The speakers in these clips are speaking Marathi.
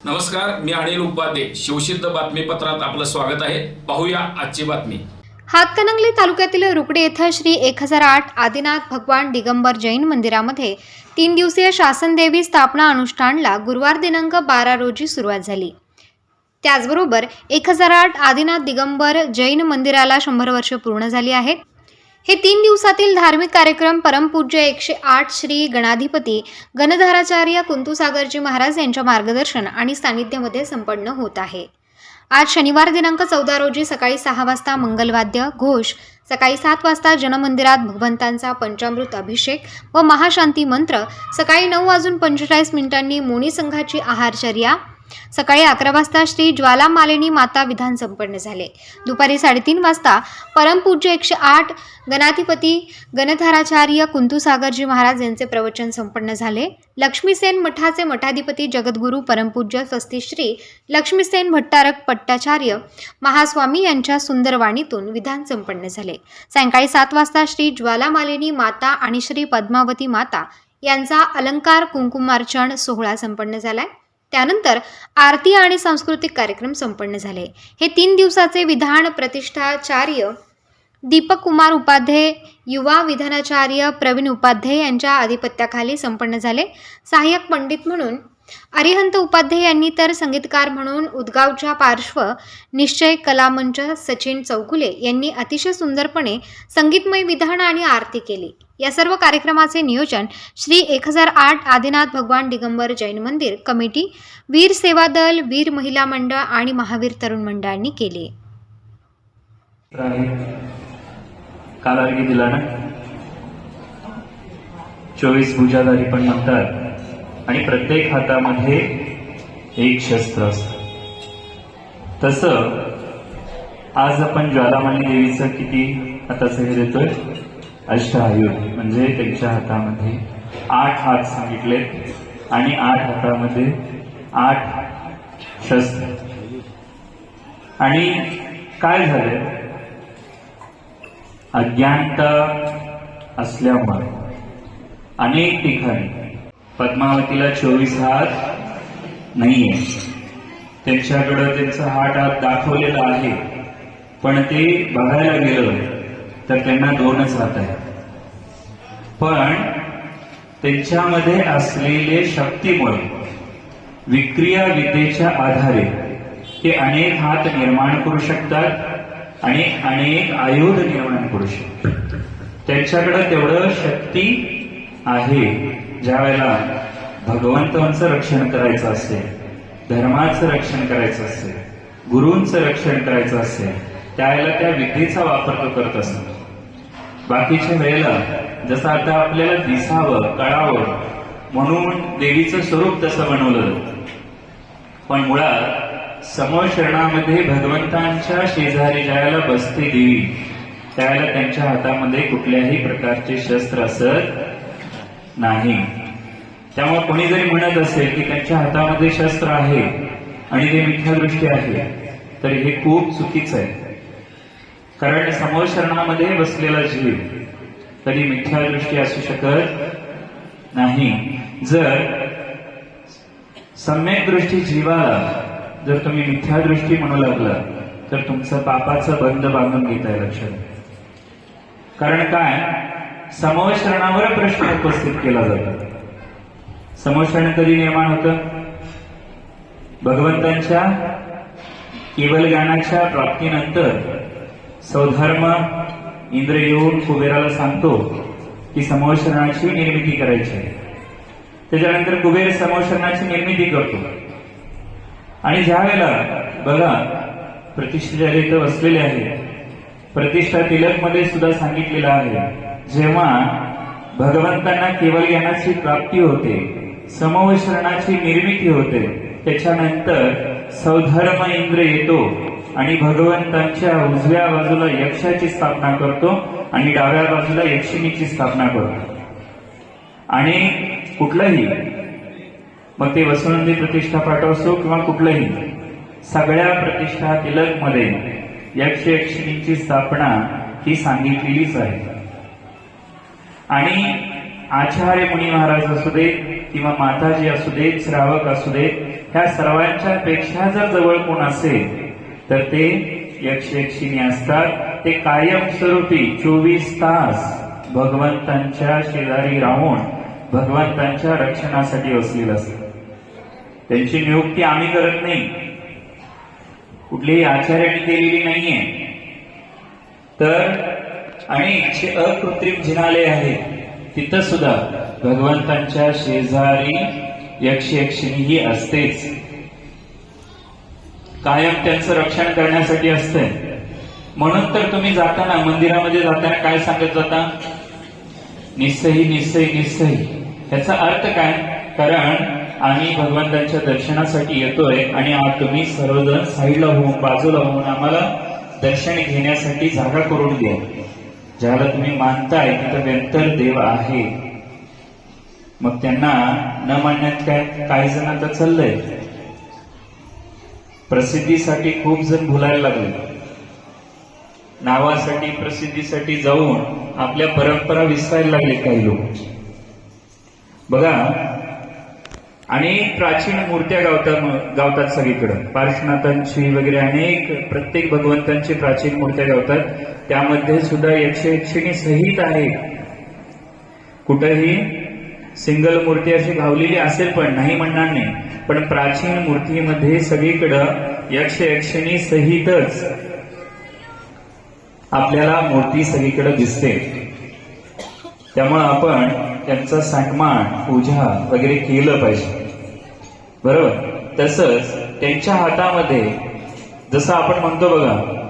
नमस्कार मी अनिल उपाध्ये. शिवसिद्ध बातमीपत्रात आपलं स्वागत आहे. पाहूया आजची बातमी. हातकणंगले तालुक्यातील रुकडे येथे श्री एक हजार आठ आदिनाथ भगवान दिगंबर जैन मंदिरामध्ये तीन दिवसीय शासनदेवी स्थापना अनुष्ठानला गुरुवार दिनांक बारा रोजी सुरुवात झाली. त्याचबरोबर एक हजार आठ आदिनाथ दिगंबर जैन मंदिराला शंभर वर्ष पूर्ण झाली आहेत. हे तीन दिवसातील धार्मिक कार्यक्रम परमपूज्य एकशे आठ श्री गणाधिपती गणधाराचार्य कुंतुसागरजी महाराज यांच्या मार्गदर्शन आणि सानिध्यामध्ये संपन्न होत आहे. आज शनिवार दिनांक चौदा रोजी सकाळी सहा वाजता मंगलवाद्य घोष सकाळी सात वाजता जनमंदिरात भगवंतांचा पंचामृत अभिषेक व महाशांती मंत्र सकाळी नऊ वाजून पंचेचाळीस मिनिटांनी मोणी संघाची आहारचर्या सकाळी अकरा वाजता श्री ज्वालामालिनी माता विधान संपन्न झाले. दुपारी साडेतीन वाजता परमपूज्य एकशे आठ गणाधिपती गणधाराचार्य कुंतुसागरजी महाराज यांचे प्रवचन संपन्न झाले. लक्ष्मीसेन मठाचे मठाधिपती जगद्गुरू परमपूज्य स्वस्तिश्री लक्ष्मीसेन भट्टारक पट्टाचार्य महास्वामी यांच्या सुंदर वाणीतून विधान संपन्न झाले. सायंकाळी सात वाजता श्री ज्वालामालिनी माता आणि श्री पद्मावती माता यांचा अलंकार कुंकुमार्चण सोहळा संपन्न झालाय. त्यानंतर आरती आणि सांस्कृतिक कार्यक्रम संपन्न झाले. हे तीन दिवसाचे विधान प्रतिष्ठाचार्य दीपक कुमार उपाध्ये युवा विधानाचार्य प्रवीण उपाध्ये यांच्या आधिपत्याखाली संपन्न झाले. सहाय्यक पंडित म्हणून अरिहंत उपाध्ये यांनी तर संगीतकार म्हणून उदगावच्या पार्श्व निश्चय कलामंच सचिन चौगुले यांनी अतिशय सुंदरपणे संगीतमय विधान आणि आरती केली. या सर्व कार्यक्रमाचे नियोजन श्री एक हजार आठ आदिनाथ भगवान दिगंबर जैन मंदिर कमिटी वीर सेवा दल वीर महिला मंडळ आणि महावीर तरुण मंडळांनी केले. चोवीस भुजाधारी पण म्हणतात आणि प्रत्येक हातामध्ये एक शस्त्र असतं. तस आज आपण ज्वालामाली देवीचं किती हाताचं हे देतोय? अष्टआयुध म्हणजे त्यांच्या हातामध्ये आठ हात सांगितले आणि आठ हातामध्ये आठ शस्त्र. आणि काय झालंय? अज्ञानता असल्यामुळे अनेक ठिकाणी पद्मावतीला चोवीस हात नाहीये. त्यांच्याकडं त्यांचा हात हात दाखवलेला आहे. पण ते बघायला गेलं तर त्यांना दोनच हात आहेत. पण त्यांच्यामध्ये असलेले शक्तीमुळे विक्रिया विद्येच्या आधारे ते अनेक हात निर्माण करू शकतात आणि अनेक आयुध निर्माण करू शकतात. त्यांच्याकडे तेवढं शक्ती आहे. ज्या वेळेला भगवंतांचं रक्षण करायचं असेल धर्माचं रक्षण करायचं असेल गुरूंचं रक्षण करायचं असेल त्यावेळेला त्या विद्येचा वापर तो करत असतो. बाकीच्या वेळेला जसं आता आपल्याला दिसावं कळावं म्हणून देवीचं स्वरूप तसं बनवलं. जातं पण मुळात समोर शरणामध्ये भगवंतांच्या शेजारी ज्यावेळेला बसते देवी त्यावेळेला त्यांच्या हातामध्ये कुठल्याही प्रकारचे शस्त्र असत नाही. त्यामुळे कोणी जरी म्हणत असेल की त्यांच्या हातामध्ये शस्त्र आहे आणि ते मिथ्यादृष्टी आहे तर हे खूप चुकीचं आहे. कारण समोर शरणामध्ये बसलेला जीव कधी मिथ्यादृष्टी असू शकत नाही. जर सम्यक दृष्टी जीवाला जर तुम्ही मिथ्या दृष्टी म्हणू लागला तर तुमचं पापाचं बंद बांधून घेत आहे लक्षात कारण काय? समोशरणावर प्रश्न उपस्थित केला जातो. समोशरण कधी निर्माण होतं? भगवंतांच्या केवल गाण्याच्या प्राप्तीनंतर सौधर्म इंद्र येऊन कुबेराला सांगतो की समोशरणाची निर्मिती करायची आहे. त्याच्यानंतर कुबेर समोशरणाची निर्मिती करतो. आणि ज्या वेळेला बघा प्रतिष्ठा इथं बसलेले आहे. प्रतिष्ठा तिलकमध्ये सुद्धा सांगितलेलं आहे. जेव्हा भगवंतांना केवळ ज्ञानाची प्राप्ती होते समवशरणाची निर्मिती होते त्याच्यानंतर सौधर्म इंद्र येतो आणि भगवंतांच्या उजव्या बाजूला यक्षाची स्थापना करतो आणि डाव्या बाजूला यक्षिणीची स्थापना करतो. आणि कुठलंही मग ते वसुनंदी प्रतिष्ठा पाठवसो किंवा कुठलंही सगळ्या प्रतिष्ठा तिलकमध्ये यक्ष यक्षिणीची स्थापना ही सांगितलेलीच आहे. आणि आचार्य मुनी महाराज असू देत किंवा माताजी असू देत श्रावक असू देत ह्या सर्वांच्या पेक्षा जर जवळ कोण असेल तर ते यक्ष यक्षिणी असतात. ते कायमस्वरूपी चोवीस तास भगवंतांच्या शेजारी राहून भगवंतांच्या रक्षणासाठी वसलेलं असतात. त्यांची नियुक्ती आम्ही करत नाही. कुठल्याही आचार्याने केलेली नाहीये. तर आणि जे अकृत्रिम जिनालय आहे तिथं सुद्धा भगवंतांच्या शेजारी यक्ष यक्षिणी ही असतेच. कायम त्यांचं रक्षण करण्यासाठी असते. म्हणून तर तुम्ही जाताना मंदिरामध्ये जाताना काय सांगत जाता? निस्सही निस्सही निस्सही. याचा अर्थ काय? कारण आम्ही भगवंतांच्या दर्शनासाठी येतोय आणि आज तुम्ही सर्वजण साईडला होऊन बाजूला होऊन आम्हाला दर्शन घेण्यासाठी जागा करून द्या. ज्याला तुम्ही मानताय तिथं व्यंतर देव आहे. मग त्यांना न मानण्यात काय काही जण आता चाललंय. प्रसिद्धीसाठी खूप जण भुलायला लागले. नावासाठी प्रसिद्धीसाठी जाऊन आपल्या परंपरा विसरायला लागले काही लोक. बघा अनेक प्राचीन मूर्त्या गावतात गावतात सगळीकडं. पार्श्वनाथांची वगैरे अनेक प्रत्येक भगवंतांची प्राचीन मूर्त्या गावतात. त्यामध्ये सुद्धा एकशे एकशेनी सहित आहे कुठंही सिंगल मूर्ती अशी घावलेली असेल पण नाही म्हणणार नाही. पण प्राचीन मूर्तीमध्ये सगळीकडं यक्ष यक्षिणी सहितच आपल्याला मूर्ती सगळीकडे दिसते. त्यामुळं आपण त्यांचा सन्मान पूजा वगैरे केलं पाहिजे. बरोबर? तसंच त्यांच्या हातामध्ये जसं आपण म्हणतो बघा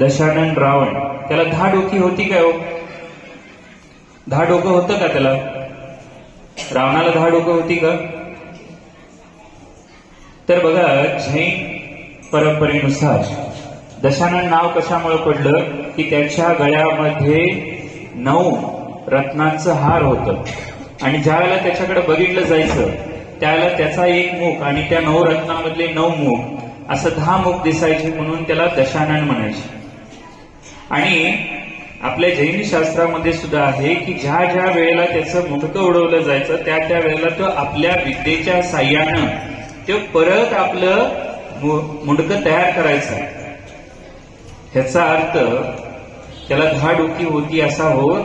दशानन रावण त्याला दहा डोकी होती काय हो? दहा डोकं होतं का त्याला? रावणाला दहा डोकं होती का? तर बघा झैन परंपरेनुसार दशानन नाव कशामुळे पडलं? की त्याच्या गळ्यामध्ये नऊ रत्नांचं हार होतं. आणि ज्या वेळेला त्याच्याकडे बघितलं जायचं त्यावेळेला त्याचा एक मुख आणि त्या नऊ रत्नामधले नऊ मुख असं दहा मुख दिसायचे म्हणून त्याला दशानन म्हणायचे. आणि आपल्या जैन शास्त्रामध्ये सुद्धा आहे की ज्या ज्या वेळेला त्याचं मुंडकं उडवलं जायचं त्या त्या वेळेला तो आपल्या विद्येच्या साह्यानं तो परत आपलं मुंडकं तयार करायचं. ह्याचा अर्थ त्याला दहा डोकी होती असा होत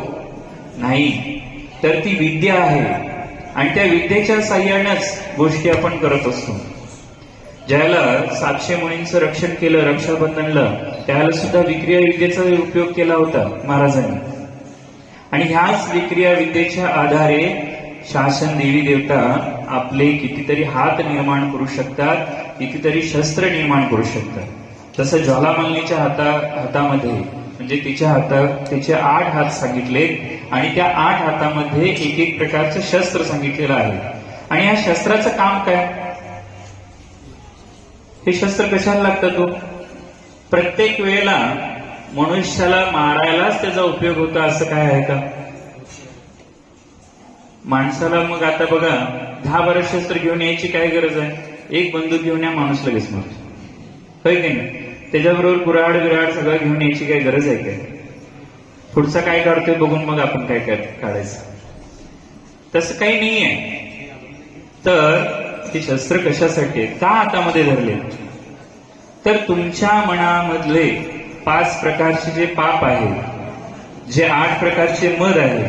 नाही. तर ती विद्या आहे. आणि त्या विद्येच्या साह्यानंच गोष्टी आपण करत असतो. ज्याला सातशे मुलींचं रक्षण केलं रक्षाबंधनला त्याला सुद्धा विक्रिया विद्येचा उपयोग केला होता महाराजांनी. आणि ह्याच विक्रिया विद्येच्या आधारे शासन देवी देवता आपले कितीतरी हात निर्माण करू शकतात कितीतरी शस्त्र निर्माण करू शकतात. तसं ज्वालामालनीच्या हाता हातामध्ये म्हणजे तिच्या हातात तिचे आठ हात सांगितले आणि त्या आठ हातामध्ये एक एक प्रकारचं शस्त्र सांगितलेलं आहे. आणि या शस्त्राचं काम काय? हे शस्त्र कशाला लागतं तो? प्रत्येक वेळेला मनुष्याला मारायलाच त्याचा उपयोग होतो असं काय आहे का? माणसाला मग आता बघा दहा बारा शस्त्र घेऊन यायची काय गरज आहे? एक बंदूक घेऊन या माणूस लगेच मारतो. होय की नाही? त्याच्याबरोबर कुराड बिराड सगळं घेऊन यायची काही गरज आहे काय? पुढचा काय काढतोय बघून मग आपण काय काय काढायचं. तसं काही नाहीये तर हे शस्त्र कशासाठी का हातामध्ये धरले? तर तुमच्या मनामधले पाच प्रकारचे जे पाप आहेत जे आठ प्रकारचे मद आहे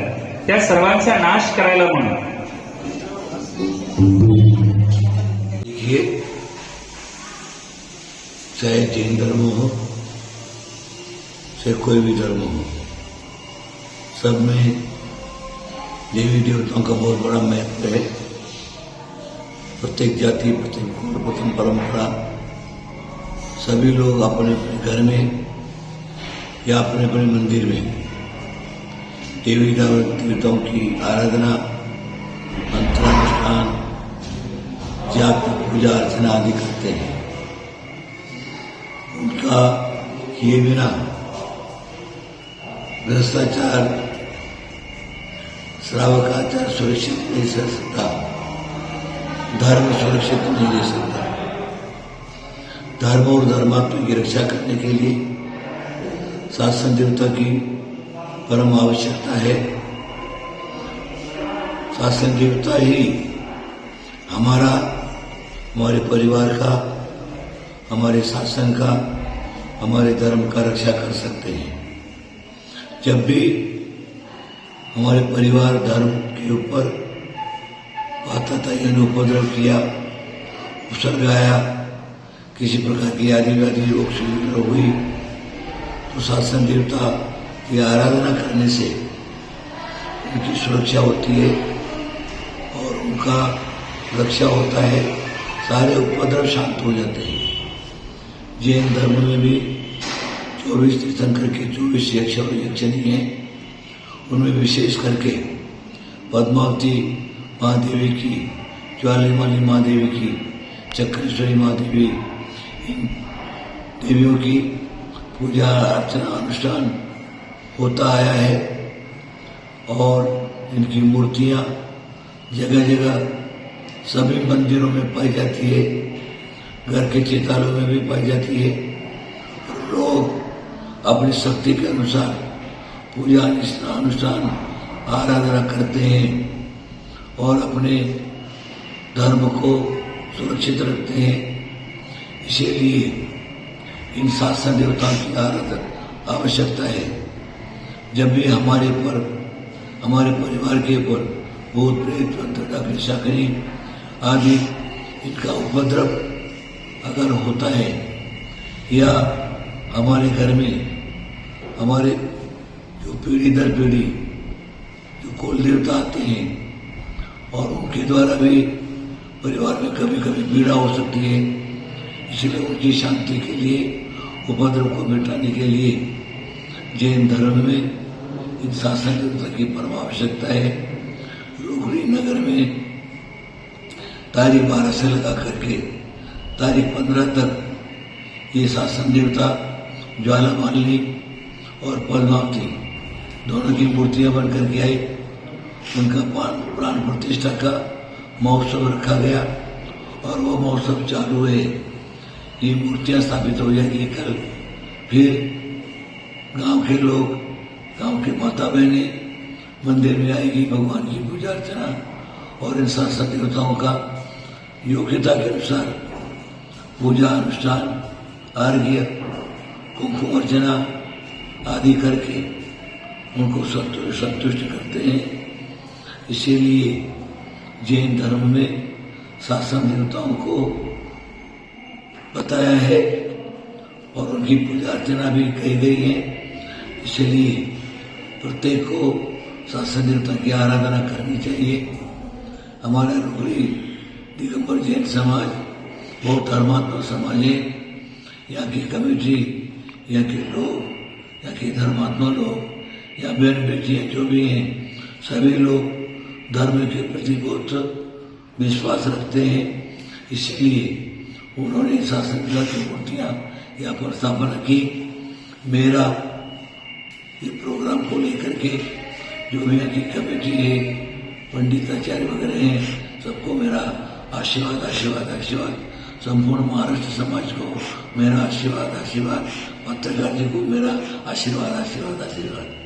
त्या सर्वांचा नाश करायला म्हणून. चाहे जैन धर्म हो, चाहे कोई भी धर्म हो। सब में देवी देवताओं का बहुत बड़ा महत्व है। प्रत्येक जाति, प्रत्येक प्रथम परंपरा, सभी लोग अपने अपने घर में या अपने अपने मंदिर में देवी देवताओं की आराधना, मंत्रानुष्ठान जाप पूजा अर्चना आदि करते हैं। उनका किए बिना भ्रष्टाचार, श्रावकाचार सुरक्षित नहीं रह सकता। धर्म सुरक्षित नहीं रह सकता। धर्म और धर्मात्मा की रक्षा करने के लिए शासन देवता की परम आवश्यकता है। शासन देवता ही हमारा, हमारे परिवार का, हमारे शासन का हमारे धर्म का रक्षा कर सकते हैं। जब भी हमारे परिवार धर्म के ऊपर आतताइयों ने उपद्रव किया उपसर्ग आया, किसी प्रकार की आदिवादी से उपद्रव हुई तो शासन देवता की आराधना करने से उनकी सुरक्षा होती है और उनका रक्षा होता है। सारे उपद्रव शांत हो जाते हैं। जैन धर्म में भी चौबीस तीर्थंकर के चौबीस यक्ष और यक्षणी हैं। उनमें विशेष करके पद्मावती महादेवी की ज्वालिमाली महादेवी की, चक्रेश्वरी महादेवी, इन देवियों की पूजा अर्चना अनुष्ठान होता आया है और इनकी मूर्तियाँ जगह जगह सभी मंदिरों में पाई जाती है। घर के चेतालों में भी पाई जाती है। लोग अपनी शक्ति के अनुसार पूजा अनुष्ठान आराधना करते हैं और अपने धर्म को सुरक्षित रखते हैं। इसीलिए इन शासन देवताओं की आराधना आवश्यकता है। जब भी हमारे पर, हमारे परिवार के ऊपर भूत प्रेत मंत्र डाकरी शाकरी आदि इनका उपद्रव अगर होता है या हमारे घर में हमारे जो पीढ़ी दर पीढ़ी, जो कुल देवता आते हैं और उनके द्वारा भी परिवार में कभी कभी पीड़ा हो सकती है, इसलिए उनकी शांति के लिए, उपद्रव को मिटाने के लिए जैन धर्म में, इन शासन देवता की परम आवश्यकता है। रोगड़ी नगर में तारीख बारह से लगा करके तारीख पंद्रह तक ये शासन देवता ज्वाला मालिनी और पद्मावती दोनों की मूर्तियाँ बन करके आई। उनका प्राण प्रतिष्ठा का महोत्सव रखा गया और वो महोत्सव चालू है ये मूर्तियाँ स्थापित हो जाएगी कल। फिर गाँव के लोग, गाँव के माता बहनें मंदिर में आएगी, भगवान की पूजा अर्चना और इन शासन देवताओं का योग्यता के अनुसार पूजा अनुष्ठान अर्घ्य कुंकुम अर्चना आदि करके उनको संतुष्ट संतुष्ट करते हैं। इसीलिए जैन धर्म में शासन देवताओं को बताया है और उनकी पूजा अर्चना भी कही गई है। इसलिए प्रत्येक को शासन देवता की आराधना करनी चाहिए। हमारा रुगड़ी दिगंबर जैन समाज वो धर्मात्मक समाजे या यहाँ की कमेटी या के लोग या के धर्मात्मा लोग या बहन बेटियाँ जो भी हैं सभी लोग धर्म के प्रति बहुत विश्वास रखते हैं। इसलिए उन्होंने शासन की मूर्तियाँ यहाँ पर स्थापना की मेरा ये प्रोग्राम को लेकर के जो भी यहाँ की कमेटी है पंडिताचार्य वगैरह हैं सबको मेरा आशीर्वाद आशीर्वाद आशीर्वाद। संपूर्ण महाराष्ट्र समाज को मेरा आशीर्वाद आशीर्वाद. पत्रकार जी को मेरा आशीर्वाद आशीर्वाद आशीर्वाद.